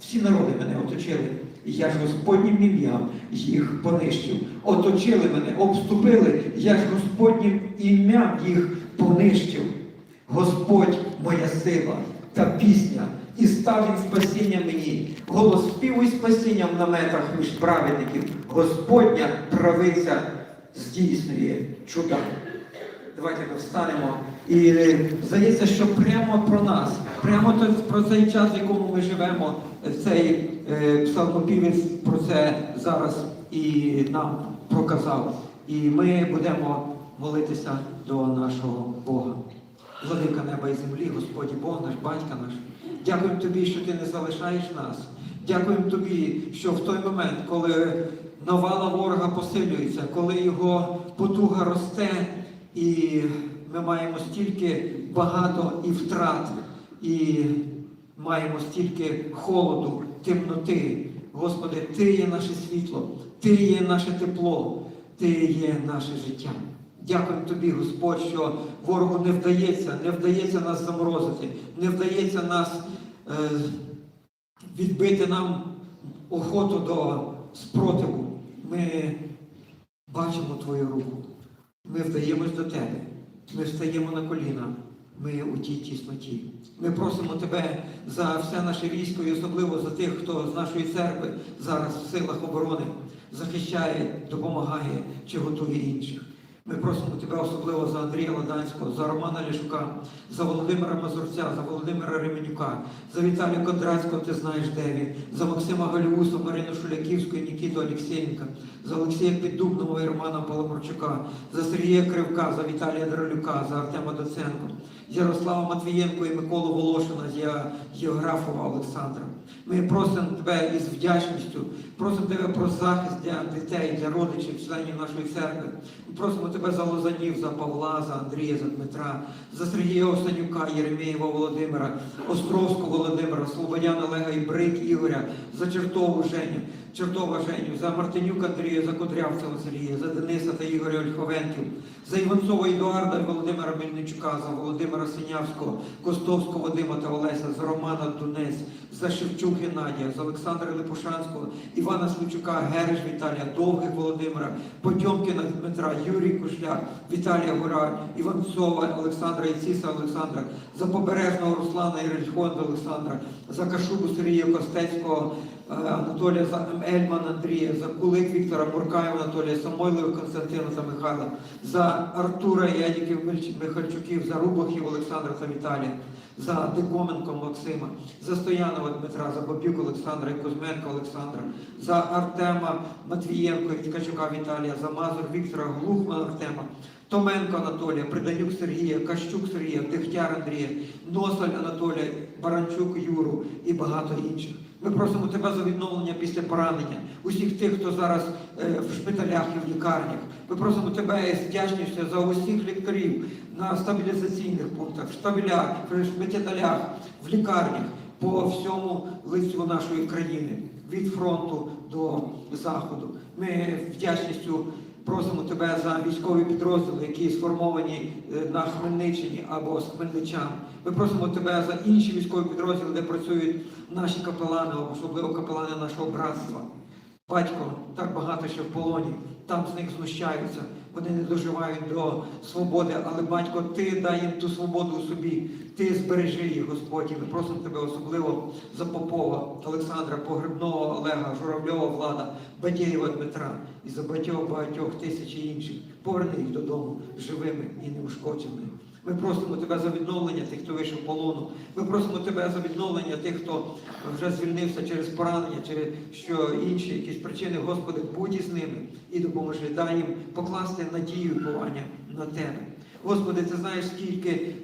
Всі народи мене оточили. Я ж Господнім ім'ям їх понищив. Оточили мене, обступили, я ж Господнім ім'ям їх понищив. Господь моя сила та пісня, і став він спасіння мені. Голос співу і спасіння в наметах між праведників. Господня правиця здійснює чуда. Давайте ми встанемо. І здається, що прямо про нас, прямо про цей час, в якому ми живемо, цей е, псалмопівець про це зараз і нам проказав. І ми будемо молитися до нашого Бога. Владика неба і землі, Господі Бог наш, батька наш. Дякуємо тобі, що ти не залишаєш нас. Дякуємо тобі, що в той момент, коли навала ворога посилюється, коли його потуга росте, і ми маємо стільки багато і втрат, і маємо стільки холоду, темноти. Господи, Ти є наше світло, Ти є наше тепло, Ти є наше життя. Дякуємо тобі, Господь, що ворогу не вдається, не вдається нас заморозити, не вдається нас е, відбити нам охоту до спротиву. Ми бачимо Твою руку. Ми вдаємось до Тебе. Ми встаємо на коліна. Ми у тій тісноті. Ми просимо Тебе за все наше військо і особливо за тих, хто з нашої церкви зараз в силах оборони захищає, допомагає чи готує інших. Ми просимо Тебе особливо за Андрія Ладанського, за Романа Ляшука, за Володимира Мазурця, за Володимира Ременюка, за Віталія Кондрацького, ти знаєш, де він, за Максима Галюса, Марину Шуляківську і Нікіту Олексєнка, за Олексія Піддубного і Романа Паламарчука, за Сергія Кривка, за Віталія Дролюка, за Артема Доценко, Ярослава Матвієнко і Миколу Волошина, за Євграфова Олександра. Ми просимо Тебе із вдячністю, просимо Тебе про захист для дітей, для родичів, членів нашої церкви. Ми просимо Тебе за Лозанів, за Павла, за Андрія, за Дмитра, за Сергія Осанюка, Єремєєва Володимира, Островського Володимира, Слободяна Олега і Брик Ігоря, за Чертову Женю, Чертова Женю, за Мартинюк Андрія, за Кудрявцева Сергія, за Дениса та Ігоря Ольховенків, за Іванцова Едуарда і Володимира Мельничука, за Володимира Синявського, Костовського Вадима та Олеся, за Романа Дунець, за Шевчук Геннадія, за Олександра Липушанського, Івана Сличука, Гереш Віталія, Довгих Володимира, Потьомкіна Дмитра, Юрій Кушляк, Віталія Гура, Іванцова Олександра Іціса Олександра, за Побережного Руслана і Рельхонда Олександра, за Кашубу Сергія Костецького, Анатолія за Ельман Андрія, за Кулик Віктора Буркаєва Анатолія, Самойлова Константина та Михайла, за Артура Ядіків Михальчуків, за Рубахів Олександра та Віталія, за Дикоменко Максима, за Стоянова Дмитра, за Бабюк Олександра і Кузьменка Олександра, за Артема Матвієнко і Ткачука Віталія, за Мазур Віктора, Глухман Артема, Томенко Анатолія, Приданюк Сергія, Кащук Сергія, Дегтяр Андрія, Носаль Анатолія, Баранчук Юру і багато інших. Ми просимо тебе за відновлення після поранення, усіх тих, хто зараз е, в шпиталях і в лікарнях. Ми просимо тебе з вдячністю за усіх лікарів на стабілізаційних пунктах, в штабелях, в шпиталях, в лікарнях по всьому лицю нашої країни, від фронту до заходу. Ми вдячністю просимо тебе за військові підрозділи, які сформовані е, на Хмельниччині або з Хмельничан. Ми просимо тебе за інші військові підрозділи, де працюють наші капелани, особливо капелани нашого братства. Батько так багато ще в полоні, там з них знущаються, вони не доживають до свободи, але батько, ти дай їм ту свободу у собі, ти збережи їх, Господь. І ми просимо тебе особливо за Попова, Олександра, Погребного Олега, Журавльова Влада, Бадєєва Дмитра і за багатьох багатьох тисяч інших. Поверни їх додому живими і неушкодженими. Ми просимо тебе за відновлення тих, хто вийшов в полону. Ми просимо тебе за відновлення тих, хто вже звільнився через поранення, через що інші якісь причини. Господи, будь із ними і допоможи. Дай їм покласти надію повання на тебе. Господи, ти знаєш, скільки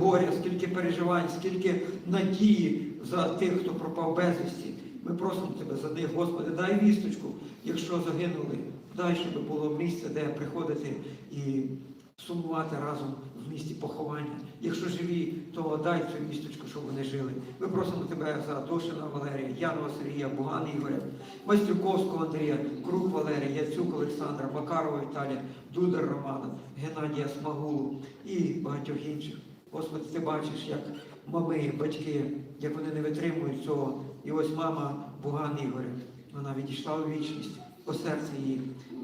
горя, скільки переживань, скільки надії за тих, хто пропав безвісті. Ми просимо тебе за них, Господи, дай вісточку, якщо загинули, дай, щоб було місце, де приходити і сумувати разом в місті поховання. Якщо живі, то дай цю вісточку, щоб вони жили. Ми просимо тебе за Дошина Валерія, Янова Сергія, Буган Ігоря, Майстрюковського Андрія, Крук Валерія, Яцюк Олександра, Макарова Віталія, Дудар Романа, Геннадія Смагулу і багатьох інших. Господи, ти бачиш, як мами, батьки як вони не витримують цього. І ось мама Буган Ігоря, вона відійшла у вічність, бо серце її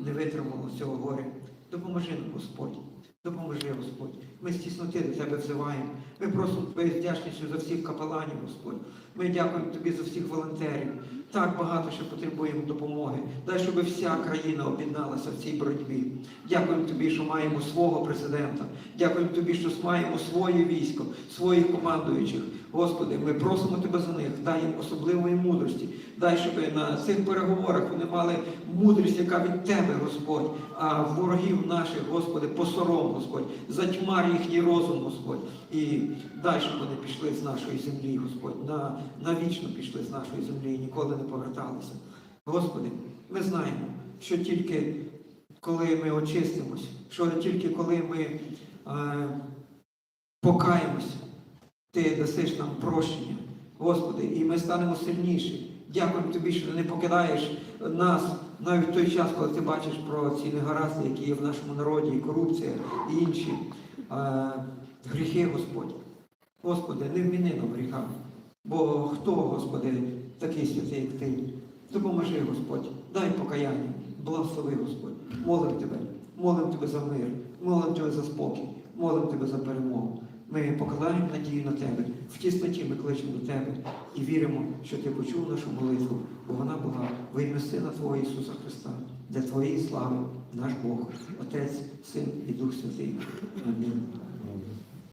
не витримало цього горя. Допоможи нам, Господь. Допоможи, Господь. Ми з тісноти до Тебе взиваємо. Ми просимо Твоєю вдячністю за всіх капеланів, Господь. Ми дякуємо Тобі за всіх волонтерів. Так багато що потребуємо допомоги. Дай, щоб вся країна об'єдналася в цій боротьбі. Дякуємо Тобі, що маємо свого президента. Дякуємо Тобі, що маємо своє військо, своїх командуючих. Господи, ми просимо Тебе за них. Дай їм особливої мудрості. Дай, щоб на цих переговорах вони мали мудрість, яка від Тебе, Господь, а ворогів наших, Господи, посором, Господь, затьмар їхній розум, Господь. І дай, щоб вони пішли з нашої землі, Господь, на, навічно пішли з нашої землі і ніколи не поверталися. Господи, ми знаємо, що тільки коли ми очистимось, що тільки коли ми е, покаємось, Ти дасиш нам прощення, Господи, і ми станемо сильніші. Дякуємо Тобі, що ти не покидаєш нас навіть в той час, коли ти бачиш про ці негаразди, які є в нашому народі, і корупція, і інші е, гріхи, Господь. Господи, не вміни нам гріхам. Бо хто, Господи, такий святий, як Ти? Допоможи, Господь, дай покаяння, благослови, Господь. Молим Тебе, молим Тебе за мир, молим Тебе за спокій, молим Тебе за перемогу. Ми покладаємо надію на Тебе. В тісноті ми кличемо до Тебе і віримо, що Ти почув нашу молитву, бо вона була в ім'я Сина Твого Ісуса Христа, для Твоєї слави, наш Бог, Отець, Син і Дух Святий. Амінь.